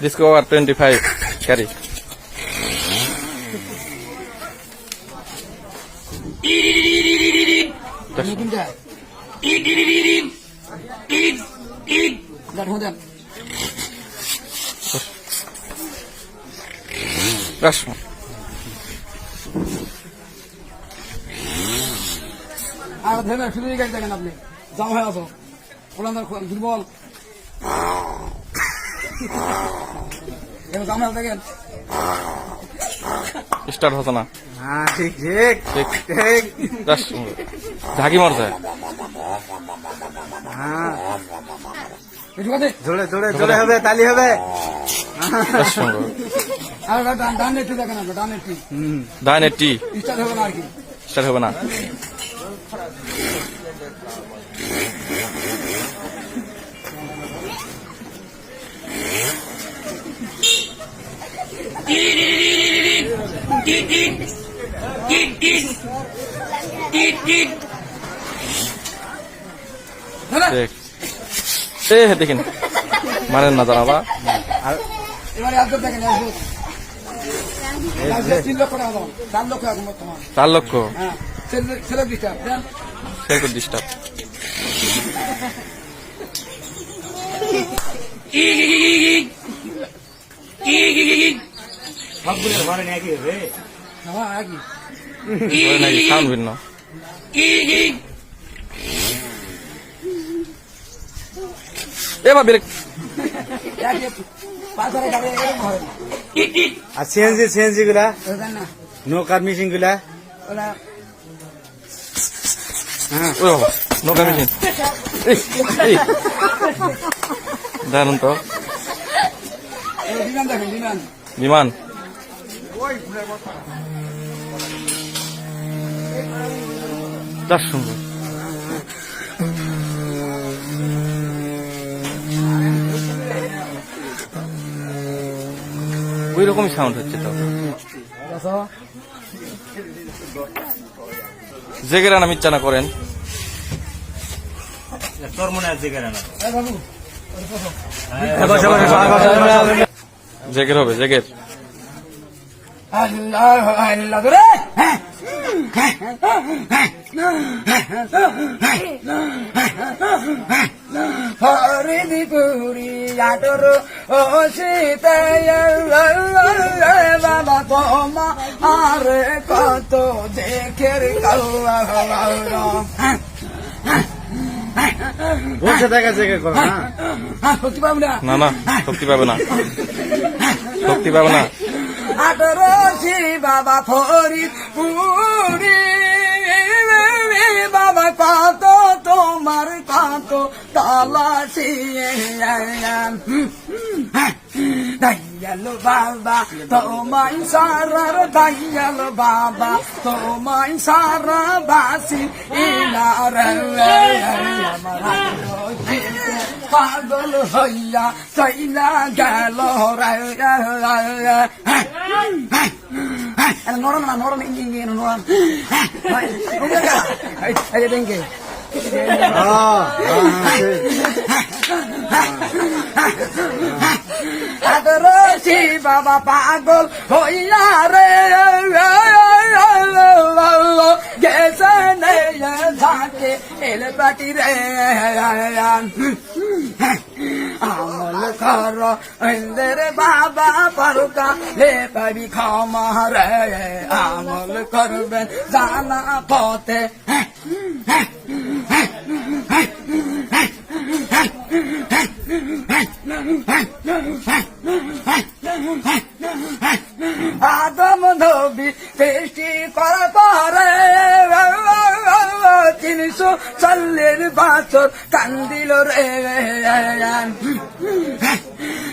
Discover 25 carry. Rush. আর ধরে, শুধু গাড়ি দেখেন আপনি জাম হয়ে আছো ওলান্দার দুর্বল স্টার্ট হতো না। ঠিক ঠিক ঠিক। ঝাঁকি মারছে। জোরে জোরে জোরে হবে তালি হবে। রাশ আর ডান ডান দেখেন আপনি ডান একটু। হুম স্টার্ট হবে না আর কি। স্টার্ট হবে না। ধরে দেখ এ দেখিন মারেন না দেখেন দাম চার লক্ষ হ্যাঁ ডিস্টার্ব ডিস্টার্ব সবগুলো ঘরে নাকি হবে নাকি সাউন্ড ভিন্ন। এবার ব্রেক। আর সিএনজি সিএনজি গুলা নৌকার মেশিনগুলা হ্যাঁ। নৌকা মেশিন। দারুণ তো। বিমান? তার সুন্দর ওই রকমই সাউন্ড হচ্ছে তো দেখো জেগেরা নাম না করেন তোর মনে আছে জেগের হবে জেগের আল্লাহ আল্লাহ রে হরিদি পুরি সীতা বাবা তোমা আর কত দেখের করো সত্যি পাবো না শক্তি পাবে না শক্তি পাবে না আটরশি বাবা ফরিদ পুরি বাবা কত তোমার কত তালাশি। দয়াল বাবা, তোমায় সারার দয়াল বাবা, তোমায় সারা বাসি ইনার পাগল হইয়া চইলা গেল নড়ন না নড়ন ইঞ্জিন দিয়ে নড়ন এই দেখে আদরসি বাবা পাগল হইয়া রে গেছে ঝাঁকে এলে পাটি রে কর ইন্দের বাবা পরকা লে পাবি ক্ষমা রে, আমল করবেন জানা পথে। আদম নবী সৃষ্টি করা পরে তিনশো চল্লিশ বছর কান্দিল রে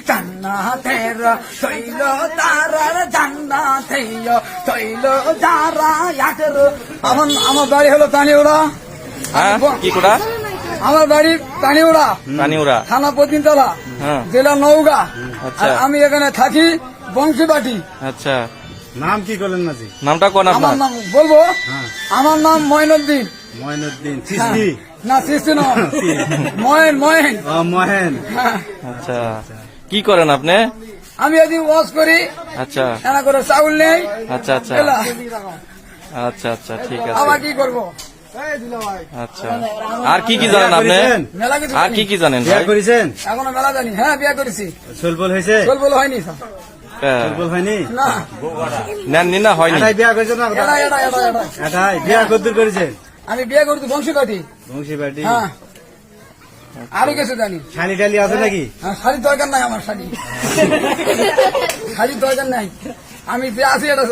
জান্নাতের তৈল তারার জান্নাতেই তৈল যারা ইয়াদের আমার আমার বাড়ি হলো তানিউড়া কি কোটা আমার বাড়ি তানিউড়া রানিউরা থানা পতিনতলা হ্যাঁ জেলা নৌগা আচ্ছা। আমি এখানে থাকি বংশীবাটি আচ্ছা নাম কি করলেন মাঝি নামটা কোন আমার আপনার নাম বলব আমার নাম ময়নুদ্দিন না ও। আচ্ছা। কি করেন আপনি? আমি এদিন ওয়াশ করি। আচ্ছা। এনা করে চাউল নেই। আচ্ছা আচ্ছা। আচ্ছা আচ্ছা ঠিক আবার আছে কি করব? আচ্ছা। আর কি কি জানেন আপনি? আর কি কি জানেন বিয়া করেছেন? এখনও মেলা জানি। হ্যাঁ বিয়ে করেছি। সোলবল হয়েছে? হয়নি স্যার। হ্যাঁ। হয়নি? না। হয়নি? বিয়া করেছেন না? এটা এটা এটা এটা বিয়া কদ্দুর করেছেন আমি বিয়ে করছি তো বংশী বাটি হ্যাঁ আরও কিছু জানি শালি টালি আছে নাকি হ্যাঁ, শাড়ির দরকার নাই আমার শাড়ি শাড়ির দরকার নাই আমি যে আছি এটা।